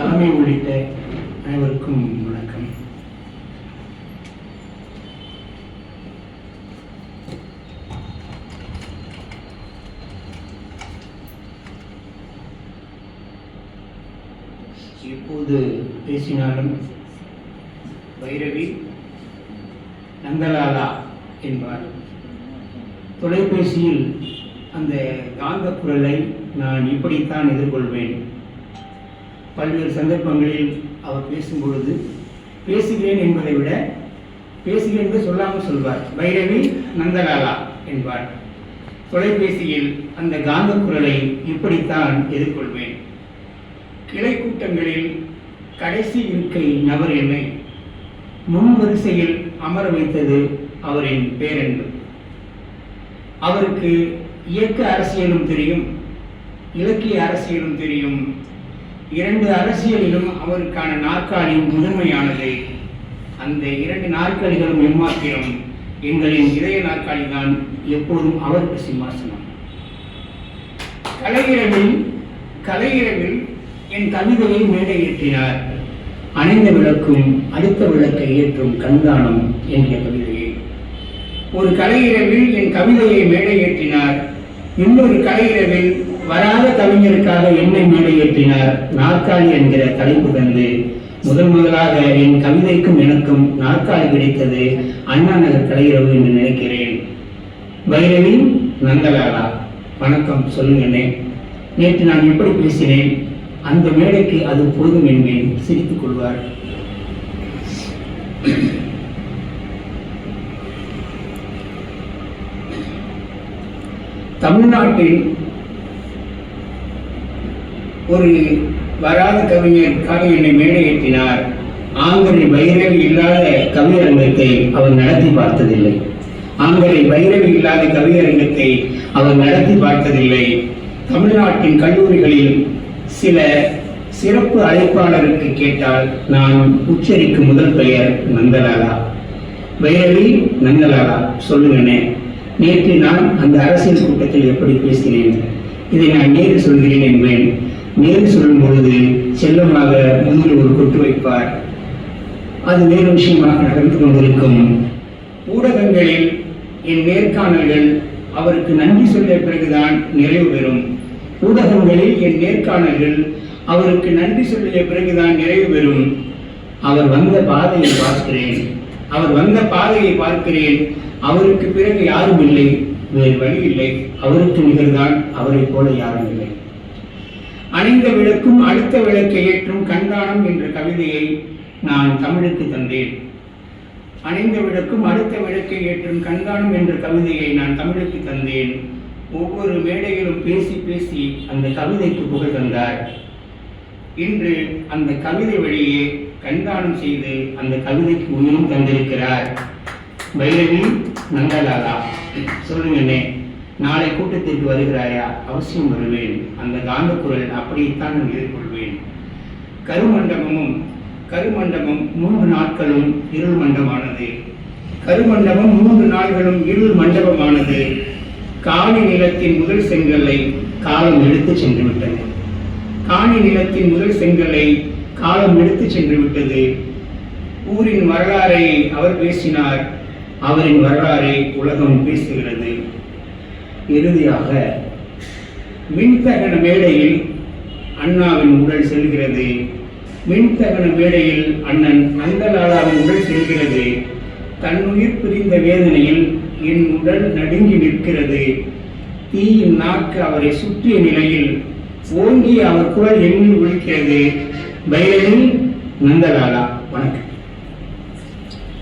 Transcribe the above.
தலைமை உள்ளிட்ட அனைவருக்கும் வணக்கம். எப்போது பேசினாலும் பைரவி நந்தலாலா என்பார். தொலைபேசியில் அந்த காந்த குரலை நான் இப்படித்தான் எதிர்கொள்வேன். பல்வேறு சந்தர்ப்பங்களில் அவர் பேசும்பொழுது பேசுகிறேன் என்பதை விட பேசுகிறேன் என்று சொல்லாமல் சொல்வார். பைரவி நந்தலாலா என்பார். தொலைபேசியில் அந்த காந்த குரலை இப்படித்தான் எதிர்கொள்வேன். கிளை கூட்டங்களில் கடைசி இருக்கை நபர் என்னை முன் வரிசையில் அமர வைத்தது அவரின் பேரன்பு. அவருக்கு இயக்க அரசியலும் தெரியும் இலக்கிய அரசியலும் தெரியும் இரண்டு அரசியலிலும் அவருக்கான நாற்காலி முதன்மையானது. அந்த இரண்டு நாற்காலிகளும் எம்மாத்திரம் எங்களின் இதய நாற்காலி தான் எப்போதும் அவருக்கு சிம்மாசனம். கலையிரவில் கலையிரவில் என் கவிதையை மேடையேற்றினார் அணைந்த விளக்கும் அடுத்த விளக்கை ஏற்றும் கண்தானம் என்கிற கவிதையை. ஒரு கலையிரவில் என் கவிதையை மேடையேற்றினார் இன்னொரு கலையிரவில் வராத கவிஞருக்காக என்னை மேடை ஏற்றினார் நாற்காலி என்கிற தலைப்பு தந்து. முதன் முதலாக என் கவிதைக்கும் எனக்கும் நாற்காலி கிடைத்தது அண்ணா நகர் கலையிரவு என்று நினைக்கிறேன். வைரவி நந்தலாலா வணக்கம். சொல்லுங்கண்ணே. நேற்று நான் எப்படி பேசினேன்? அந்த மேடைக்கு அது போதும் என்பேன். சிரித்துக் கொள்வார். தமிழ்நாட்டில் ஒரு வராத கவிஞருக்காக என்னை மேடையேற்றினார் ஆங்கரை பைரவி இல்லாத கவியரங்கத்தை அவர் நடத்தி பார்த்ததில்லை. ஆங்கரை பைரவி இல்லாத கவியரங்கத்தை அவர் நடத்தி பார்த்ததில்லை. தமிழ்நாட்டின் கல்லூரிகளில் சில சிறப்பு அழைப்பாளருக்கு கேட்டால் நான் உச்சரிக்கும் முதல் பெயர் நந்தலாலா. பைரவி நந்தலாலா சொல்லுங்கண்ணே. நேற்று நான் அந்த அரசியல் கூட்டத்தில் எப்படி பேசினேன்? இதை நான் நேரு சொல்கிறேன் என்பேன். நேர் சொல்லும் பொழுது செல்லமாக முதலில் ஒரு கொட்டு வைப்பார். அது வேறு விஷயமாக நடந்து கொண்டிருக்கும். ஊடகங்களில் என் நேர்காணல்கள் அவருக்கு நன்றி சொல்லிய பிறகுதான் நிறைவு பெறும். ஊடகங்களில் என் நேர்காணல்கள் அவருக்கு நன்றி சொல்லிய பிறகுதான் நிறைவு பெறும். அவர் வந்த பாதையை பார்க்கிறேன். அவர் வந்த பாதையை பார்க்கிறேன். அவருக்கு பிறகு யாரும் இல்லை. வேறு வழி இல்லை. அவருக்கு நிகழ்தான் அவரைப் போல யாரும் இல்லை. அணைந்த விளக்கும் அடுத்த விளக்கை ஏற்றும் கண்தானம் என்ற கவிதையை நான் தமிழுக்கு தந்தேன். அணைந்த விளக்கும் அடுத்த விளக்கை ஏற்றும் கண்காணம் என்ற கவிதையை நான் தமிழுக்கு தந்தேன். ஒவ்வொரு மேடையிலும் பேசி பேசி அந்த கவிதைக்கு புகழ் தந்தார். இன்று அந்த கவிதை வழியே கண்தானம் செய்து அந்த கவிதைக்கு உயிரும் தந்திருக்கிறார். பைரவி நந்தலாலா சொல்லுங்கண்ணே. நாளை கூட்டத்திற்கு வருகிறாயா? அவசியம் வருவேன். அந்த காந்த குரல் அப்படித்தான் நான் எதிர்கொள்வேன். கருமண்டபமும் கருமண்டபம் மூன்று நாட்களும் இருள் மண்டபமானது. கருமண்டபம் மூன்று நாள்களும் இருள் மண்டபமானது. காணி நிலத்தின் முதல் செங்கல்லை காலம் எடுத்து சென்று விட்டது காணி நிலத்தின் முதல் செங்கல்லை காலம் எடுத்து சென்று விட்டது ஊரின் வரலாறை அவர் பேசினார். அவரின் வரலாறை உலகம் பேசுகிறது. இறுதியாக மின்தகன மேடையில் அண்ணாவின் உடல் செல்கிறது. மின்தகன மேடையில் அண்ணன் அந்தலாலாவின் உடல் செல்கிறது. தன்னுயிர் பிரிந்த வேதனையில் என் உடல் நடுங்கி நிற்கிறது. தீயின் நாக்கு அவரை சுற்றிய நிலையில் ஓங்கி அவர் குரல் எண்ணில் ஒழிக்கிறது பைரவி நந்தலாலா. வணக்கம்.